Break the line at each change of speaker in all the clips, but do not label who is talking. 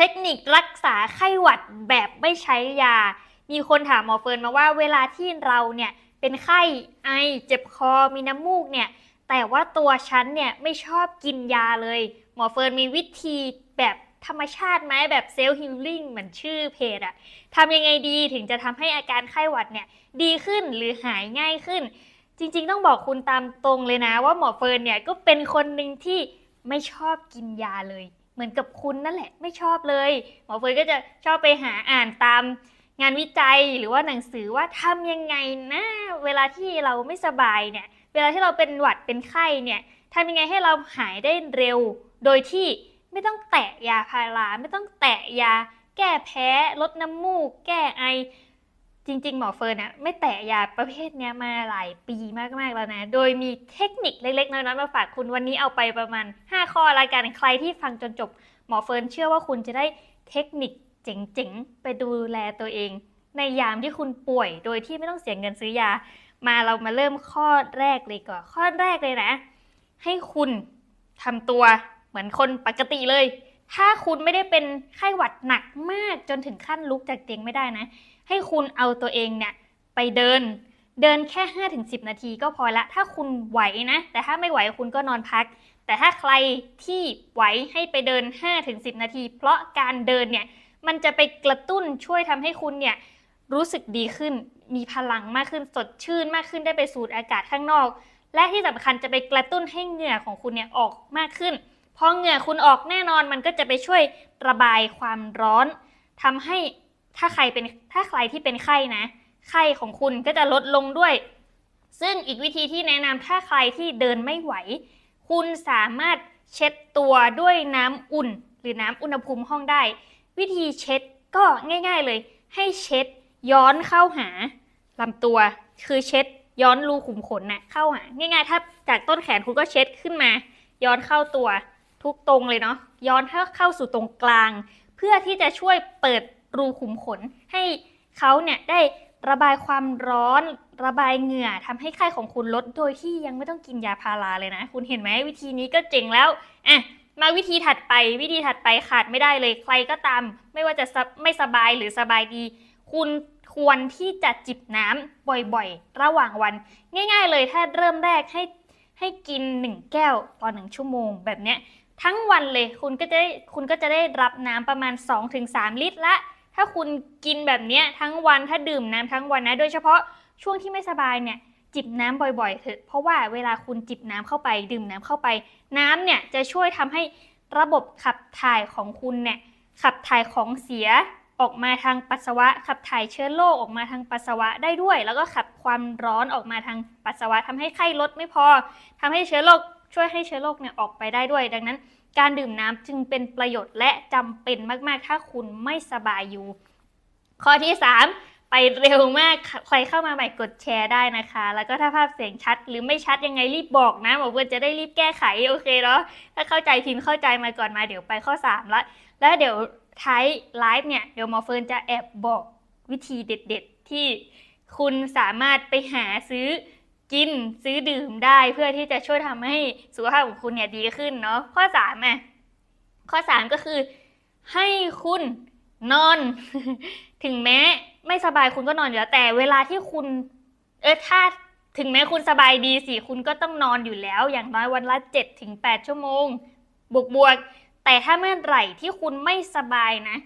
เทคนิครักษาไข้หวัดแบบไม่ใช้ยา มีคนถามหมอเฟิร์นมาว่าเวลาที่เราเนี่ยเป็นไข้ไอเจ็บคอมีน้ำมูกเนี่ยแต่ว่าตัวฉันเนี่ยไม่ชอบกินยาเลย หมอเฟิร์นมีวิธีแบบธรรมชาติไหมแบบเซลล์ฮิลลิ่งเหมือนชื่อเพจอะทำยังไงดีถึงจะทำให้อาการไข้หวัดเนี่ยดีขึ้นหรือหายง่ายขึ้น จริงๆ ต้องบอกคุณตามตรงเลยนะ ว่าหมอเฟิร์นเนี่ยก็เป็นคนหนึ่งที่ไม่ชอบกินยาเลย เหมือนกับคุณนั่นแหละไม่ชอบเลย หมอเฟิร์ก็จะชอบไปหาอ่านตามงานวิจัยหรือว่าหนังสือว่าทำยังไงนะเวลาที่เราไม่สบายเนี่ยเวลาที่เราเป็นหวัดเป็นไข้เนี่ยทำยังไงให้เราหายได้เร็ว โดยที่ไม่ต้องแตะยาพาราไม่ต้องแตะยา แก้แพ้ลดน้ำมูก แก้ไอ จริง ๆ หมอเฟิร์นอะไม่แตะยาประเภทเนี้ยมาหลายปีมากๆแล้วนะ โดยมีเทคนิคเล็กๆ น้อยๆ มาฝากคุณวันนี้เอาไปประมาณ 5 ข้อละกันใครที่ฟังจนจบ หมอเฟิร์นเชื่อว่าคุณจะได้เทคนิคเจ๋งๆ ไปดูแลตัวเอง ในยามที่คุณป่วย โดยที่ไม่ต้องเสียเงินซื้อยา มาเรามาเริ่มข้อแรกเลยก่อน ข้อแรกเลยนะ ให้คุณทำตัวเหมือนคนปกติเลย ถ้าคุณไม่ได้เป็นไข้หวัดหนักมากจนถึงขั้นลุกจากเตียงไม่ได้นะ ให้คุณเอาตัวเองเนี่ยไปเดิน เดินแค่ 5-10 นาทีก็พอละ ถ้าคุณไหวนะ แต่ถ้าไม่ไหวคุณก็นอนพัก แต่ถ้าใครที่ไหวให้ไปเดิน 5-10 นาที เพราะการเดินเนี่ยมันจะไปกระตุ้นช่วยทำให้คุณเนี่ยรู้สึกดีขึ้น มีพลังมากขึ้น สดชื่นมากขึ้น ได้ไปสูดอากาศข้างนอก และที่สำคัญจะไปกระตุ้นให้เหงื่อของคุณเนี่ยออกมากขึ้น พอเหงื่อคุณออกแน่นอนมันก็จะไปช่วยระบายความร้อนทำให้ ถ้าใครเป็นถ้าใครที่เป็นไข้นะ ไข้ของคุณก็จะลดลงด้วย ซึ่งอีกวิธีที่แนะนำถ้าใครที่เดินไม่ไหว คุณสามารถเช็ดตัวด้วยน้ำอุ่น หรือน้ำอุณหภูมิห้องได้ วิธีเช็ดก็ง่ายๆเลย ให้เช็ดย้อนเข้าหาลำตัว คือเช็ดย้อนรูขุมขนนะ่ะเข้าหาง่ายๆ ถ้าจากต้นแขนคุณก็เช็ดขึ้นมา ย้อนเข้าตัวทุกตรงเลยเนาะย้อนเข้าเข้าสู่ตรงกลาง เพื่อที่จะช่วยเปิด รูขุมขน ให้เขาเนี่ยได้ระบายความร้อน ระบายเหงื่อทำให้ไข้ของคุณลดโดยที่ยังไม่ต้องกินยาพาราเลยนะ คุณเห็นไหมวิธีนี้ก็เจ๋งแล้วอะมาวิธีถัดไปวิธีถัดไปขาดไม่ได้เลยใครก็ตาม ไม่ว่าจะไม่สบายหรือสบายดี คุณควรที่จะจิบน้ำบ่อยๆ ระหว่างวัน ง่าย ๆ เลยถ้าเริ่มแรกให้ให้กิน 1 แก้วต่อ 1 ชั่วโมง แบบเนี้ยทั้งวันเลยคุณก็จะได้คุณก็จะได้รับน้ำประมาณ 2-3 ลิตรละ ถ้าคุณกินแบบเนี้ยทั้งวันถ้าดื่มน้ำทั้งวันนะ โดยเฉพาะช่วงที่ไม่สบายเนี่ยจิบน้ำบ่อยๆเถอะเพราะว่าเวลาคุณจิบน้ำเข้าไปดื่มน้ำเข้าไป น้ำเนี่ยจะช่วยทำให้ระบบขับถ่ายของคุณเนี่ยขับถ่ายของเสียออกมาทางปัสสาวะ ขับถ่ายเชื้อโรคออกมาทางปัสสาวะได้ด้วย แล้วก็ขับความร้อนออกมาทางปัสสาวะทำให้ไข้ลดไม่พอทำให้เชื้อโรคช่วยให้เชื้อโรคเนี่ยออกไปได้ด้วย ดังนั้น การดื่มน้ำจึงเป็นประโยชน์และจำเป็นมากๆ ถ้าคุณไม่สบายอยู่ ข้อที่ 3 ไปเร็วมาก ใครเข้ามาใหม่กดแชร์ได้นะคะ แล้วก็ถ้าภาพเสียงชัดหรือไม่ชัดยังไงรีบบอกนะหมอเพื่อนจะได้รีบแก้ไขโอเคเนาะถ้าเข้าใจพิมพ์เข้าใจมาก่อนมาเดี๋ยวไปข้อ3ล้วแล้วเดี๋ยวท้ายไลฟ์เนี่ยเดี๋ยวหมอเฟิร์นจะแอบบอกวิธีเด็ด ๆ ที่คุณสามารถไปหาซื้อ กินซื้อดื่มได้เพื่อที่จะช่วยทำให้สุขภาพของคุณเนี่ยดีขึ้นเนาะข้อสามอะข้อสามก็คือให้คุณนอน ถึงแม้ไม่สบายคุณก็นอนอยู่แล้วแต่เวลาที่คุณ เออถ้าถึงแม้คุณสบายดีสิคุณก็ต้องนอนอยู่แล้ว อย่างน้อยวันละเจ็ดถึงแปดชั่วโมง บวกบวกแต่ถ้าเมื่อไหร่ที่คุณไม่สบายนะ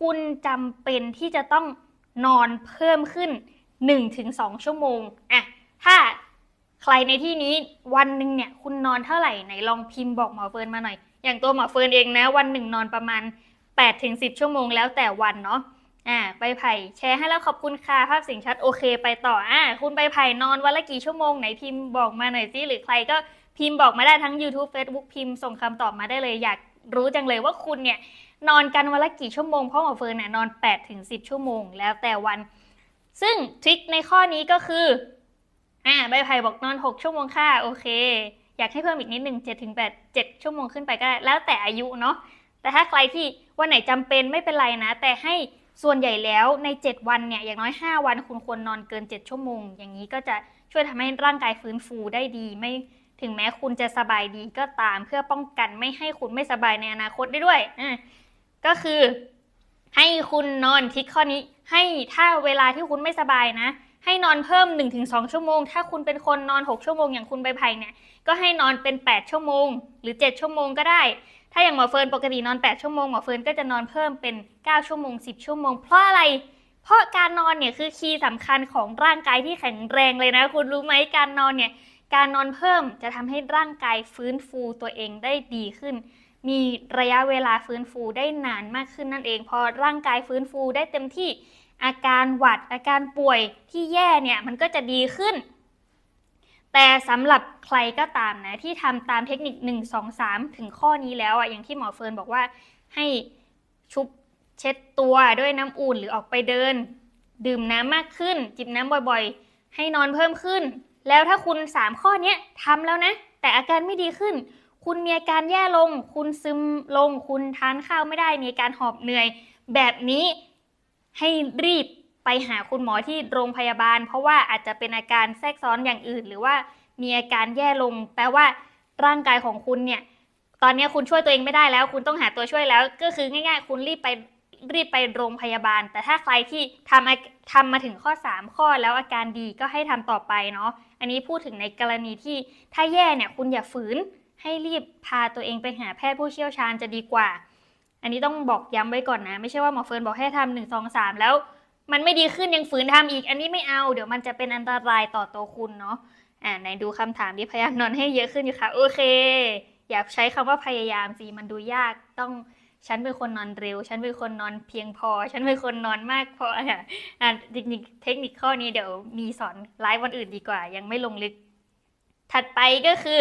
คุณจำเป็นที่จะต้องนอนเพิ่มขึ้น 1-2 ชั่วโมงอะ ใครในที่นี้วันหนึ่งเนี่ยคุณนอนเท่าไหร่ไหนลองพิมพ์บอกหมอเฟิร์นมาหน่อย อย่างตัวหมอเฟิร์นเองนะ วันหนึ่งนอนประมาณ8ถึง10 ชั่วโมงแล้วแต่วันเนาะอ่าไปไผ่แชร์ให้แล้วขอบคุณค่ะภาพสียงชัดโอเคไปต่ออ่าคุณไปไผ่นอนวันละกี่ชั่วโมงไหนพิมพ์บอกมาหน่อยสิหรือใครก็พิมพ์บอกมาได้ทั้ง YouTube Facebook พิมพ์ส่งคำตอบมาได้เลยอยากรู้จังเลยว่าคุณเนี่ยนอนกันวันละกี่ชั่วโมงเพราะหมอเฟิร์นเนี่ยนอน8ถึง10 ชั่วโมง แล้วแต่วัน ซึ่งทริคในข้อนี้ก็คือ อ่าใบไผ่บอกนอน 6 ชั่วโมงค่ะ โอเค อยากให้เพิ่มอีกนิดหนึ่ง7ถึง8 7ชั่วโมงขึ้นไปก็ได้ แล้วแต่อายุเนาะแต่ถ้าใครที่วันไหนจำเป็นไม่เป็นไรนะ แต่ให้ส่วนใหญ่แล้วใน 7 วันเนี่ยอย่างน้อย 5 วันคุณควรนอนเกิน 7 ชั่วโมง อย่างนี้ก็จะช่วยทำให้ร่างกายฟื้นฟูได้ดี ไม่ถึงแม้คุณจะสบายดีก็ตามเพื่อป้องกันไม่ให้คุณไม่สบายในอนาคตได้ด้วยก็คือให้คุณนอนทิกข้อนี้ ให้ถ้าเวลาที่คุณไม่สบายนะ ให้นอนเพิ่ม 1-2 ชั่วโมง ถ้าคุณเป็นคนนอน 6 ชั่วโมงอย่างคุณใบไผ่เนี่ย ก็ให้นอนเป็น 8 ชั่วโมง หรือ 7 ชั่วโมงก็ได้ ถ้าอย่างหมอเฟิร์นปกตินอน 8 ชั่วโมง หมอเฟิร์นก็จะนอนเพิ่มเป็น 9 ชั่วโมง 10 ชั่วโมง เพราะอะไร เพราะการนอนเนี่ยคือคีย์สำคัญของร่างกายที่แข็งแรงเลยนะ คุณรู้ไหมการนอนเนี่ย การนอนเพิ่มจะทำให้ร่างกายฟื้นฟูตัวเองได้ดีขึ้น มีระยะเวลาฟื้นฟูได้นานมากขึ้นนั่นเอง พอร่างกายฟื้นฟูได้เต็มที่ อาการหวัดอาการป่วยที่แย่เนี่ยมันก็จะดีขึ้น แต่สำหรับใครก็ตามนะที่ทำตามเทคนิค 1 2 3 ถึงข้อนี้แล้วอะอย่างที่หมอเฟิร์นบอกว่าให้ชุบเช็ดตัวด้วยน้ำอุ่นหรือออกไปเดิน ดื่มน้ำมากขึ้น จิบน้ำบ่อยๆ ให้นอนเพิ่มขึ้น แล้วถ้าคุณ 3 ข้อนี้ทำแล้วนะ แต่อาการไม่ดีขึ้น คุณมีอาการแย่ลง คุณซึมลง คุณทานข้าวไม่ได้ มีอาการหอบเหนื่อย แบบนี้ ให้รีบไปหาคุณหมอที่โรงพยาบาล เพราะว่าอาจจะเป็นอาการแทรกซ้อนอย่างอื่น หรือว่ามีอาการแย่ลง แปลว่าร่างกายของคุณเนี่ยตอนนี้คุณช่วยตัวเองไม่ได้แล้ว คุณต้องหาตัวช่วยแล้ว ก็คือง่าย ๆ คุณรีบไปรีบไปโรงพยาบาล แต่ถ้าใครที่ทำทำมาถึงข้อ 3 ข้อแล้วอาการดีก็ให้ทำต่อไปเนาะอันนี้พูดถึงในกรณีที่ถ้าแย่เนี่ยคุณอย่าฝืนให้รีบพาตัวเองไปหาแพทย์ผู้เชี่ยวชาญจะดีกว่า อันนี้ต้องบอกย้ำไว้ก่อนนะ ไม่ใช่ว่าหมอเฟิร์นบอกให้ทำหนึ่งสองสามแล้ว มันไม่ดีขึ้นยังฝืนทำอีก อันนี้ไม่เอา เดี๋ยวมันจะเป็นอันตรายต่อตัวคุณเนาะอ่าไหนดูคำถามที่พยายามนอนให้เยอะขึ้นอยู่ค่ะ โอเค อย่าใช้คำว่าพยายามสิมันดูยากต้องฉันเป็นคนนอนเร็ว ฉันเป็นคนนอนเพียงพอ ฉันเป็นคนนอนมากพออะอ่าเทคนิคเทคนิคข้อนี้เดี๋ยวมีสอนไลฟ์วันอื่นดีกว่า ยังไม่ลงลึก ถัดไปก็คือ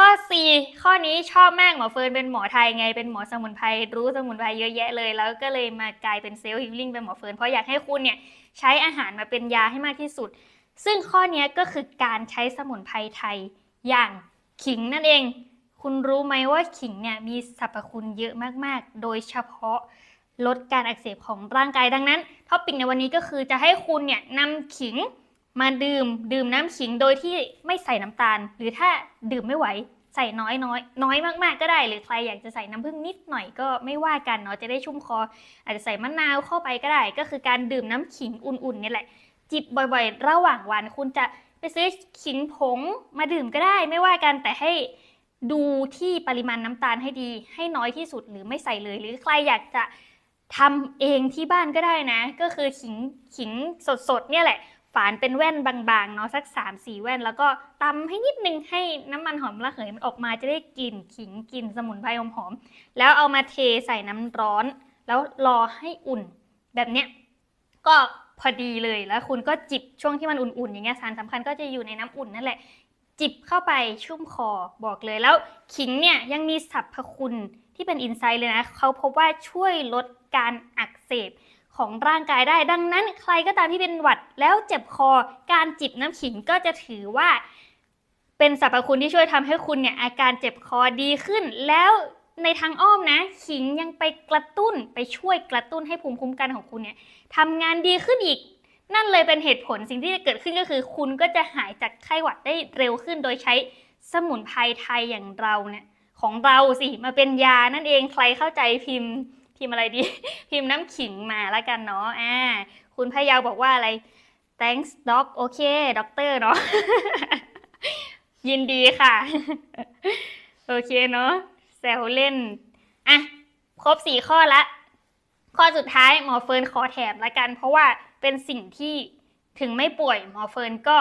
ข้อ4ข้อนี้ชอบมากหมอเฟิร์นเป็นหมอไทยไง เป็นหมอสมุนไพรรู้สมุนไพรเยอะแยะเลย แล้วก็เลยมากลายเป็นเซลล์ฮิลลิ่งเป็นหมอเฟิร์นเพราะอยากให้คุณเนี่ยใช้อาหารมาเป็นยาให้มากที่สุด ซึ่งข้อนี้ก็คือการใช้สมุนไพรไทยอย่างขิงนั่นเอง คุณรู้ไหมว่าขิงเนี่ยมีสรรพคุณเยอะมากๆ โดยเฉพาะลดการอักเสบของร่างกายดังนั้นท็อปิกในวันนี้ก็คือจะให้คุณเนี่ยนำขิง มาดื่มดื่มน้ำขิงโดยที่ไม่ใส่น้ำตาล หรือถ้าดื่มไม่ไหวใส่น้อยน้อยน้อยมากๆก็ได้ หรือใครอยากจะใส่น้ำผึ้งนิดหน่อยก็ไม่ว่ากันเนาะจะได้ชุ่มคอ อาจจะใส่มะนาวเข้าไปก็ได้ ก็คือการดื่มน้ำขิงอุ่นๆนี่แหละ จิบบ่อยๆ ระหว่างวันคุณจะไปซื้อขิงผงมาดื่มก็ได้ ไม่ว่ากันแต่ให้ดูที่ปริมาณน้ำตาลให้ดี ให้น้อยที่สุดหรือไม่ใส่เลย หรือใครอยากจะทำเองที่บ้านก็ได้นะ ก็คือขิงขิงสดๆเนี่ยแหละ ฝานเป็นแว่นบางๆเนาะสัก3ามสี่แว่น แล้วก็ตำให้นิดนึงให้น้ำมันหอมระเหยมันออกมาจะได้กลิ่นขิงกลิ่นสมุนไพรหอมๆแล้วเอามาเทใส่น้ำร้อน แล้วรอให้อุ่น แบบเนี้ยก็พอดีเลยแล้วคุณก็จิบช่วงที่มันอุ่นๆ อย่างเงี้ยสารสำคัญก็จะอยู่ในน้ำอุ่นนั่นแหละ จิบเข้าไปชุ่มคอบอกเลยแล้วขิงเนี่ยยังมีสรรพคุณที่เป็นอินไซต์เลยนะเขาพบว่าช่วยลดการอักเสบ ของร่างกายได้ ดังนั้นใครก็ตามที่เป็นหวัดแล้วเจ็บคอ การจิบน้ำขิงก็จะถือว่า เป็นสรรพคุณที่ช่วยทำให้คุณเนี่ยอาการเจ็บคอดีขึ้น แล้วในทางอ้อมนะขิงยังไปกระตุ้นไปช่วยกระตุ้นให้ภูมิคุ้มกันของคุณเนี่ยทำงานดีขึ้นอีก นั่นเลยเป็นเหตุผลสิ่งที่จะเกิดขึ้นก็คือ คุณก็จะหายจากไข้หวัดได้เร็วขึ้น โดยใช้สมุนไพรไทยอย่างเราเนี่ยของเราสิมาเป็นยานั่นเองใครเข้าใจพิมพ์ พิมพ์อะไรดี พิมพ์น้ำขิงมาแล้วกันเนาะอ่าคุณพยาวบอกว่าอะไร thanks doc โอเคด็อกเตอร์เนาะยินดีค่ะ โอเคเนาะแซวเล่น อะ ครบสี่ข้อละ ข้อสุดท้ายหมอเฟิร์นขอแถมละกัน เพราะว่าเป็นสิ่งที่ถึงไม่ป่วยหมอเฟิร์นก็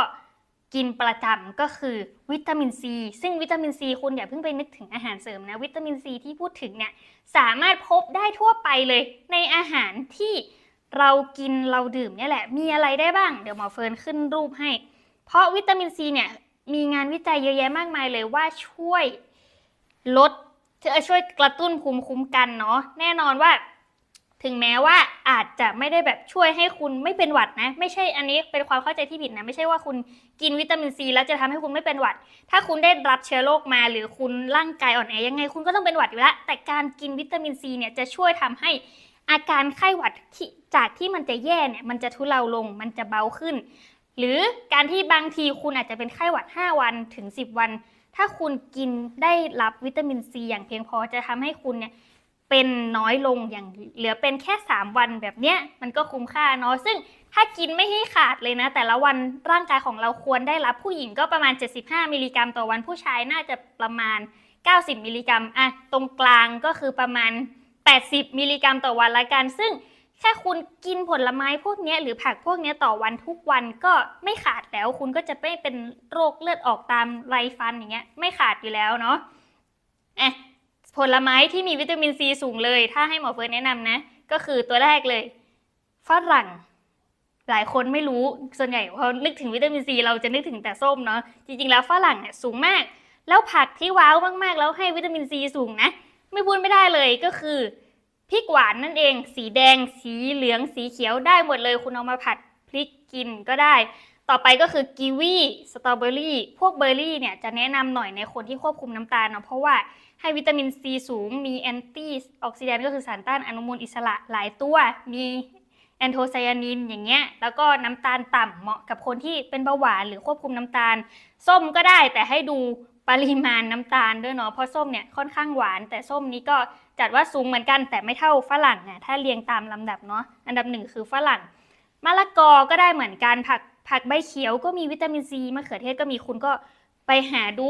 กินประจำก็คือวิตามินซี ซึ่งวิตามินซีคุณอย่าเพิ่งไปนึกถึงอาหารเสริมนะ วิตามินซีที่พูดถึงเนี่ยสามารถพบได้ทั่วไปเลยในอาหารที่เรากินเราดื่มเนี่ยแหละ มีอะไรได้บ้าง เดี๋ยวหมอเฟิร์นขึ้นรูปให้ เพราะวิตามินซีเนี่ยมีงานวิจัยเยอะแยะมากมายเลยว่าช่วยลดจะช่วยกระตุ้นภูมิคุ้มกันเนาะแน่นอนว่า ถึงแม้ว่าอาจจะไม่ได้แบบช่วยให้คุณไม่เป็นหวัดนะ ไม่ใช่อันนี้เป็นความเข้าใจที่ผิดนะ ไม่ใช่ว่าคุณกินวิตามินซีแล้วจะทำให้คุณไม่เป็นหวัด ถ้าคุณได้รับเชื้อโรคมา หรือคุณร่างกายอ่อนแอยังไง คุณก็ต้องเป็นหวัดอยู่แล้ว แต่การกินวิตามินซีเนี่ยจะช่วยทำให้อาการไข้หวัดจากที่มันจะแย่เนี่ยมันจะทุเลาลง มันจะเบาขึ้น หรือการที่บางทีคุณอาจจะเป็นไข้หวัด 5 วันถึง 10 วัน ถ้าคุณกินได้รับวิตามินซีอย่างเพียงพอจะทำให้คุณเนี่ย เป็นน้อยลงอย่างเหลือเป็นแค่ 3 วันแบบเนี้ยมันก็คุ้มค่าเนาะซึ่งถ้ากินไม่ให้ขาดเลยนะ แต่ละวันร่างกายของเราควรได้รับผู้หญิงก็ประมาณ 75 มิลลิกรัมต่อวันผู้ชายน่าจะประมาณ 90 มิลลิกรัมอะตรงกลางก็คือประมาณ 80 มิลลิกรัมต่อวันละกัน ซึ่งแค่คุณกินผลไม้พวกเนี้ยหรือผักพวกเนี้ยต่อวันทุกวันก็ไม่ขาดแล้ว คุณก็จะไม่เป็นโรคเลือดออกตามไรฟันอย่างเงี้ยไม่ขาดอยู่แล้วเนาะอะ ผลไม้ที่มีวิตามินซีสูงเลย ถ้าให้หมอเฟิร์นแนะนำนะ ก็คือตัวแรกเลยฝรั่งหลายคนไม่รู้ส่วนใหญ่พอนึกถึงวิตามินซีเราจะนึกถึงแต่ส้มเนาะจริงๆแล้วฝรั่งเนี่ยสูงมาก แล้วผักที่ว้าวมากๆ แล้วให้วิตามินซีสูงนะ ไม่พูดไม่ได้เลยก็คือพริกหวานนั่นเอง สีแดง สีเหลืองสีเขียวได้หมดเลย คุณเอามาผัดพริกกินก็ได้ ต่อไปก็คือกีวีสตรอเบอรี่พวกเบอร์รี่เนี่ยจะแนะนำหน่อยในคนที่ควบคุมน้ำตาลเนาะเพราะว่า ให้วิตามินซีสูง มีแอนตี้ออกซิแดนต์ก็คือสารต้านอนุมูลอิสระหลายตัว มีแอนโทไซยานินอย่างเงี้ย แล้วก็น้ำตาลต่ำเหมาะกับคนที่เป็นเบาหวานหรือควบคุมน้ำตาล ส้มก็ได้แต่ให้ดูปริมาณน้ำตาลด้วยเนาะ เพราะส้มเนี่ยค่อนข้างหวาน แต่ส้มนี้ก็จัดว่าสูงเหมือนกัน แต่ไม่เท่าฝรั่งนะถ้าเรียงตามลำดับเนาะ อันดับหนึ่งคือฝรั่ง มะละกอก็ได้เหมือนกัน ผักผักใบเขียวก็มีวิตามินซี มะเขือเทศก็มีคุณก็ไปหาดู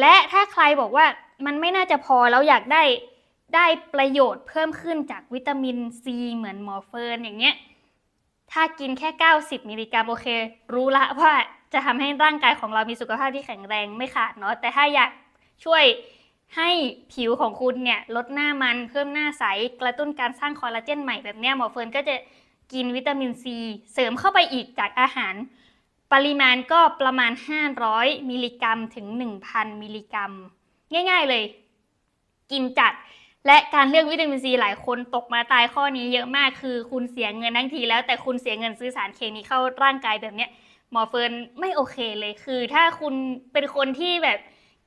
และถ้าใครบอกว่ามันไม่น่าจะพอแล้วอยากได้ได้ประโยชน์เพิ่มขึ้นจากวิตามินซีเหมือนหมอเฟิร์นอย่างเงี้ย ถ้ากินแค่ 90 มิลลิกรัมโอเค รู้ละว่าจะทำให้ร่างกายของเรามีสุขภาพที่แข็งแรงไม่ขาดเนาะ แต่ถ้าอยากช่วยให้ผิวของคุณเนี่ยลดหน้ามันเพิ่มหน้าใส กระตุ้นการสร้างคอลลาเจนใหม่แบบเนี้ยหมอเฟิร์นก็จะกินวิตามินซีเสริมเข้าไปอีกจากอาหาร ปริมาณก็ประมาณ 500 มิลลิกรัมถึง 1,000 มิลลิกรัม ง่ายๆเลย กินจัด และการเลือกวิตามินซีหลายคนตกมาตายข้อนี้เยอะมากคือคุณเสียเงินทั้งทีแล้วแต่คุณเสียเงินซื้อสารเคมีเข้าร่างกายแบบเนี้ยหมอเฟิร์นไม่โอเคเลยคือถ้าคุณเป็นคนที่แบบ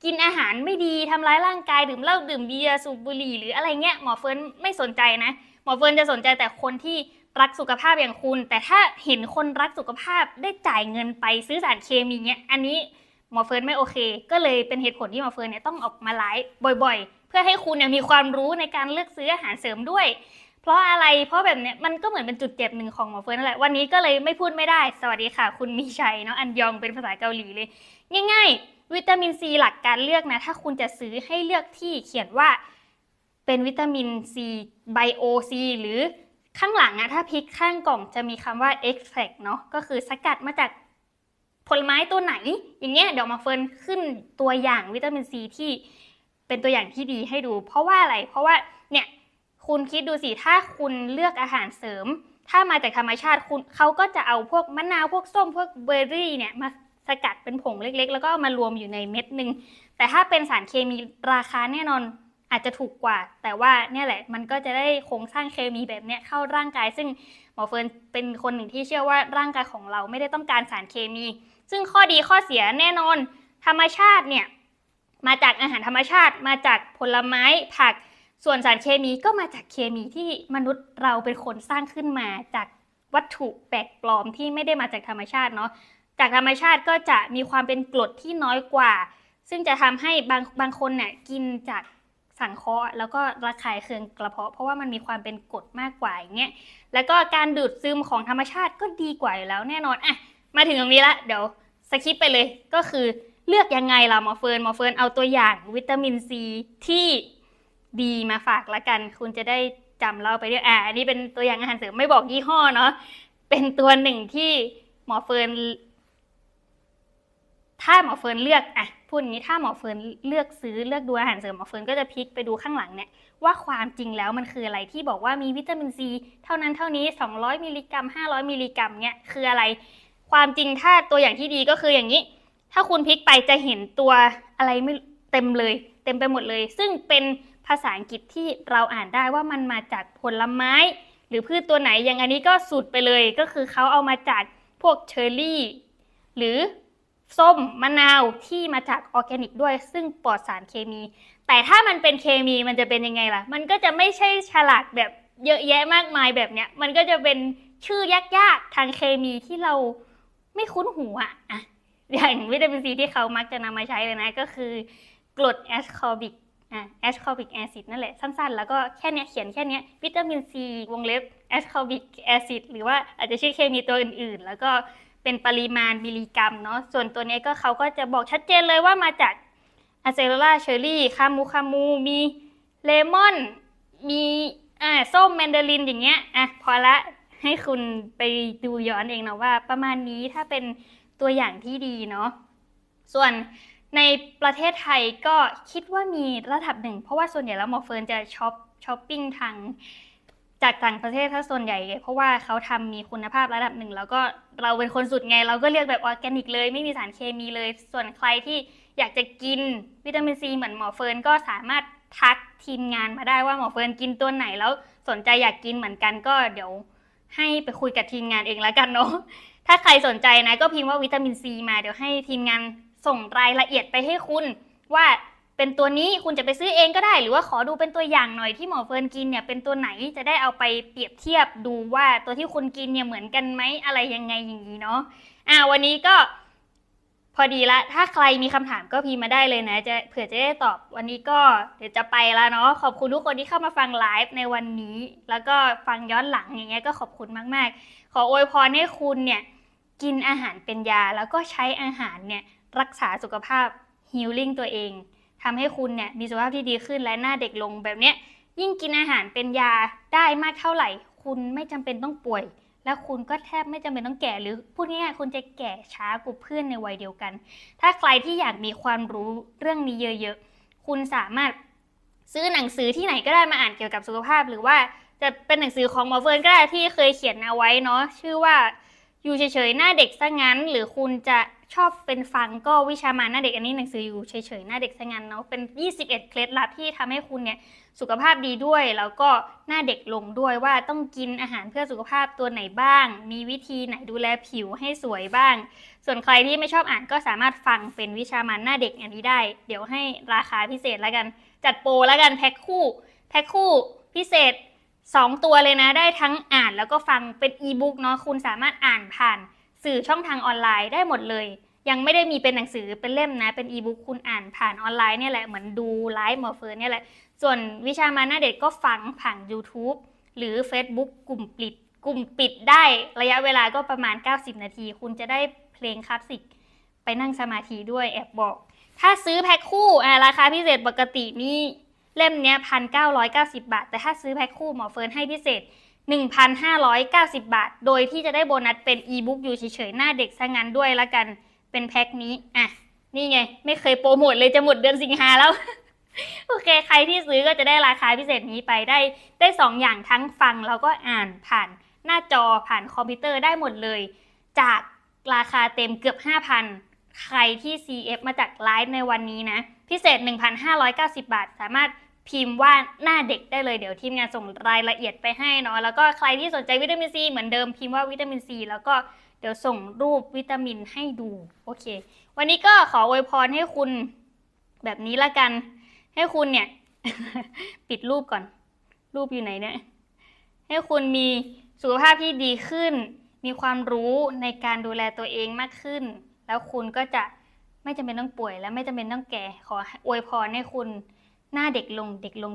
กินอาหารไม่ดีทำร้ายร่างกายดื่มเหล้าดื่มเบียร์สูบบุหรี่หรืออะไรเงี้ยหมอเฟิร์นไม่สนใจนะ หมอเฟิร์นจะสนใจแต่คนที่ รักสุขภาพอย่างคุณ แต่ถ้าเห็นคนรักสุขภาพได้จ่ายเงินไปซื้อสารเคมีเนี้ยอันนี้หมอเฟิร์นไม่โอเค ก็เลยเป็นเหตุผลที่หมอเฟิร์นเนี่ยต้องออกมาไลฟ์บ่อย ๆ เพื่อให้คุณเนี่ยมีความรู้ในการเลือกซื้ออาหารเสริมด้วย เพราะอะไรเพราะแบบเนี้ยมันก็เหมือนเป็นจุดเจ็บหนึ่งของหมอเฟิร์นนั่นแหละวันนี้ก็เลยไม่พูดไม่ได้ สวัสดีค่ะ คุณมีชัยเนาะอันยองเป็นภาษาเกาหลีเลย ง่าย ๆ วิตามินซีหลักการเลือกนะถ้าคุณจะซื้อให้เลือกที่เขียนว่าเป็นวิตามินซีไบโอซีหรือ ข้างหลังอะถ้าพลิกข้างกล่องจะมีคำว่า extract เนาะก็คือสกัดมาจากผลไม้ตัวไหน อย่างเงี้ยเดี๋ยวมาเฟิร์นขึ้นตัวอย่างวิตามินซีที่เป็นตัวอย่างที่ดีให้ดู เพราะว่าอะไร เพราะว่าเนี่ยคุณคิดดูสิถ้าคุณเลือกอาหารเสริม ถ้ามาจากธรรมชาติคุณเขาก็จะเอาพวกมะนาวพวกส้มพวกเบอร์รี่เนี่ยมาสกัดเป็นผงเล็กๆ แล้วก็มารวมอยู่ในเม็ดหนึ่งแต่ถ้าเป็นสารเคมีราคาแน่นอน อาจจะถูกกว่า แต่ว่าเนี่ยแหละมันก็จะได้โครงสร้างเคมีแบบเนี้ยเข้าร่างกาย ซึ่งหมอเฟิร์นเป็นคนหนึ่งที่เชื่อว่าร่างกายของเราไม่ได้ต้องการสารเคมี ซึ่งข้อดีข้อเสียแน่นอน ธรรมชาติเนี่ยมาจากอาหารธรรมชาติมาจากผลไม้ผักส่วนสารเคมีก็มาจากเคมีที่มนุษย์เราเป็นคนสร้างขึ้นมาจากวัตถุแปลกปลอมที่ไม่ได้มาจากธรรมชาติเนาะจากธรรมชาติก็จะมีความเป็นกรดที่น้อยกว่า ซึ่งจะทำให้บางบางคนเนี่ยกินจาก สังเคราะห์แล้วก็ระคายเคืองกระเพาะ เพราะว่ามันมีความเป็นกรดมากกว่าอย่างเงี้ยแล้วก็การดูดซึมของธรรมชาติก็ดีกว่าอยู่แล้วแน่นอนอะมาถึงตรงนี้ละเดี๋ยวสคิปไปเลยก็คือเลือกยังไงล่ะหมอเฟิร์นหมอเฟิร์นเอาตัวอย่างวิตามินซีที่ดีมาฝากละกัน คุณจะได้จำเราไปด้วยอะอันนี้เป็นตัวอย่างอาหารเสริมไม่บอกยี่ห้อเนาะเป็นตัวหนึ่งที่หมอเฟิร์น ถ้าหมอเฟิร์นเลือกอะพูดอย่างนี้ถ้าหมอเฟิร์นเลือกซื้อเลือกดูอาหารเสริมหมอเฟิร์นก็จะพลิกไปดูข้างหลังเนี่ยว่าความจริงแล้วมันคืออะไรที่บอกว่ามีวิตามินซีเท่านั้นเท่านี้ 200มิลลิกรัม500มิลลิกรัมเนี่ยคืออะไร ความจริงถ้าตัวอย่างที่ดีก็คืออย่างนี้ ถ้าคุณพลิกไปจะเห็นตัวอะไรไม่เต็มเลย เต็มไปหมดเลย ซึ่งเป็นภาษาอังกฤษที่เราอ่านได้ว่ามันมาจากผลไม้ หรือพืชตัวไหนอย่างอันนี้ก็สุดไปเลยก็คือเขาเอามาจากพวกเชอร์รี่ หรือ ส้มมะนาวที่มาจากออร์แกนิกด้วย ซึ่งปลอดสารเคมี แต่ถ้ามันเป็นเคมีมันจะเป็นยังไงล่ะ มันก็จะไม่ใช่ฉลากแบบเยอะแยะมากมายแบบเนี้ย มันก็จะเป็นชื่อยากๆทางเคมีที่เราไม่คุ้นหูอะอะอย่างวิตามินซีที่เขามักจะนำมาใช้เลยนะ ก็คือกรดแอสคอร์บิกอะแอสคอบิกแอซิดนั่นแหละ สั้นๆ แล้วก็แค่เนี้ยเขียนแค่เนี้ยวิตามินซีวงเล็บแอสคอบิกแอซิดหรือว่าอาจจะชื่อเคมีตัวอื่นๆ แล้วก็ เป็นปริมาณมิลลิกรัมเนาะส่วนตัวนี้ก็เขาก็จะบอกชัดเจนเลยว่ามาจากอะเซโรล่าเชอร์รี่คามูคามู มีเลมอน มีอ่าส้มแมนดารินอย่างเงี้ยอะพอละให้คุณไปดูย้อนเองนะว่า ประมาณนี้ถ้าเป็นตัวอย่างที่ดีเนาะส่วนในประเทศไทยก็คิดว่ามีระดับหนึ่ง เพราะว่าส่วนใหญ่แล้วหมอเฟิร์นจะช็อปช้อปปิ้งทาง จากต่างประเทศถ้าส่วนใหญ่ เพราะว่าเขาทำมีคุณภาพระดับหนึ่งแล้วก็เราเป็นคนสุดไง เราก็เลือกแบบออร์แกนิกเลย ไม่มีสารเคมีเลย ส่วนใครที่อยากจะกินวิตามินซีเหมือนหมอเฟิร์นก็สามารถทักทีมงานมาได้ว่าหมอเฟิร์นกินตัวไหนแล้วสนใจอยากกินเหมือนกันก็เดี๋ยวให้ไปคุยกับทีมงานเองแล้วกันเนาะถ้าใครสนใจนะก็พิมพ์ว่าวิตามินซีมาเดี๋ยวให้ทีมงานส่งรายละเอียดไปให้คุณว่า เป็นตัวนี้คุณจะไปซื้อเองก็ได้ หรือว่าขอดูเป็นตัวอย่างหน่อยที่หมอเฟิร์นกินเนี่ยเป็นตัวไหนจะได้เอาไปเปรียบเทียบดูว่าตัวที่คุณกินเนี่ยเหมือนกันไหมอะไรยังไงอย่างนี้เนาะอ่าวันนี้ก็พอดีละ ถ้าใครมีคำถามก็พิมพ์มาได้เลยนะ จะเผื่อจะได้ตอบ วันนี้ก็เดี๋ยวจะไปแล้วเนาะ ขอบคุณทุกคนที่เข้ามาฟังไลฟ์ในวันนี้ แล้วก็ฟังย้อนหลังอย่างเงี้ยก็ขอบคุณมาก ๆ ขออวยพรให้คุณเนี่ยกินอาหารเป็นยา แล้วก็ใช้อาหารเนี่ยรักษาสุขภาพฮิลลิ่งตัวเอง ทำให้คุณเนี่ยมีสุขภาพที่ดีขึ้นและหน้าเด็กลงแบบเนี้ยยิ่งกินอาหารเป็นยาได้มากเท่าไหร่ คุณไม่จำเป็นต้องป่วย และคุณก็แทบไม่จำเป็นต้องแก่หรือพูดง่ายๆคุณจะแก่ช้ากว่าเพื่อนในวัยเดียวกัน ถ้าใครที่อยากมีความรู้เรื่องนี้เยอะๆคุณสามารถซื้อหนังสือที่ไหนก็ได้มาอ่านเกี่ยวกับสุขภาพ หรือว่าจะเป็นหนังสือของหมอเฟิร์นก็ได้ที่เคยเขียนเอาไว้เนาะชื่อว่าอยู่เฉยๆหน้าเด็กซะงั้น หรือคุณจะ ชอบเป็นฟังก็วิชามานหน้าเด็กอันนี้หนังสืออยู่เฉยๆหน้าเด็กซะงั้นเนาะเป็น 21 เคล็ดลับที่ทำให้คุณเนี่ยสุขภาพดีด้วย แล้วก็หน้าเด็กลงด้วยว่าต้องกินอาหารเพื่อสุขภาพตัวไหนบ้าง มีวิธีไหนดูแลผิวให้สวยบ้าง ส่วนใครที่ไม่ชอบอ่านก็สามารถฟังเป็นวิชามันหน้าเด็กอันนี้ได้ เดี๋ยวให้ราคาพิเศษแล้วกัน จัดโปรแล้วกันแพ็คคู่แพ็คคู่พิเศษ 2 ตัวเลยนะได้ทั้งอ่านแล้วก็ฟังเป็นอีบุ๊กเนาะคุณสามารถอ่านผ่าน สื่อช่องทางออนไลน์ได้หมดเลย ยังไม่ได้มีเป็นหนังสือเป็นเล่มนะ เป็นอีบุ๊กคุณอ่านผ่านออนไลน์เนี่ยแหละเหมือนดูไลฟ์หมอเฟิร์นเนี่ยแหละ ส่วนวิชามาหน้าเด็กก็ฟังผ่าน YouTube หรือ Facebook กลุ่มปิด กลุ่มปิดได้ระยะเวลาก็ประมาณ 90 นาที คุณจะได้เพลงคลาสสิกไปนั่งสมาธิด้วยแอบบอก ถ้าซื้อแพ็คคู่ราคาพิเศษปกตินี่เล่มเนี้ยพันเก้าร้อยเก้าสิบาท แต่ถ้าซื้อแพ็คคู่หมอเฟิร์นให้พิเศษ 1,590 บาท โดยที่จะได้โบนัสเป็นอีบุ๊กอยู่เฉยๆ หน้าเด็กซะงั้นด้วยละกัน เป็นแพ็คนี้ อะ นี่ไง ไม่เคยโปรโมทเลยจะหมดเดือนสิงหาแล้ว โอเค ใครที่ซื้อก็จะได้ราคาพิเศษนี้ไปได้ ได้สองอย่างทั้งฟังแล้วก็อ่านผ่านหน้าจอผ่านคอมพิวเตอร์ได้หมดเลย จากราคาเต็มเกือบ 5,000 ใครที่ CF มาจากไลฟ์ในวันนี้นะ พิเศษ 1,590 บาท สามารถ พิมพ์ว่าหน้าเด็กได้เลยเดี๋ยวทีมงานส่งรายละเอียดไปให้เนาะแล้วก็ใครที่สนใจวิตามินซีเหมือนเดิมพิมพ์ว่าวิตามินซีแล้วก็เดี๋ยวส่งรูปวิตามินให้ดูโอเค วันนี้ก็ขออวยพรให้คุณแบบนี้ละกัน ให้คุณเนี่ย ปิดรูปก่อน รูปอยู่ไหนเนี่ย ให้คุณมีสุขภาพที่ดีขึ้น มีความรู้ในการดูแลตัวเองมากขึ้น แล้วคุณก็จะไม่จำเป็นต้องป่วย และไม่จำเป็นต้องแก่ ขออวยพรให้คุณ หน้าเด็กลงเด็กลง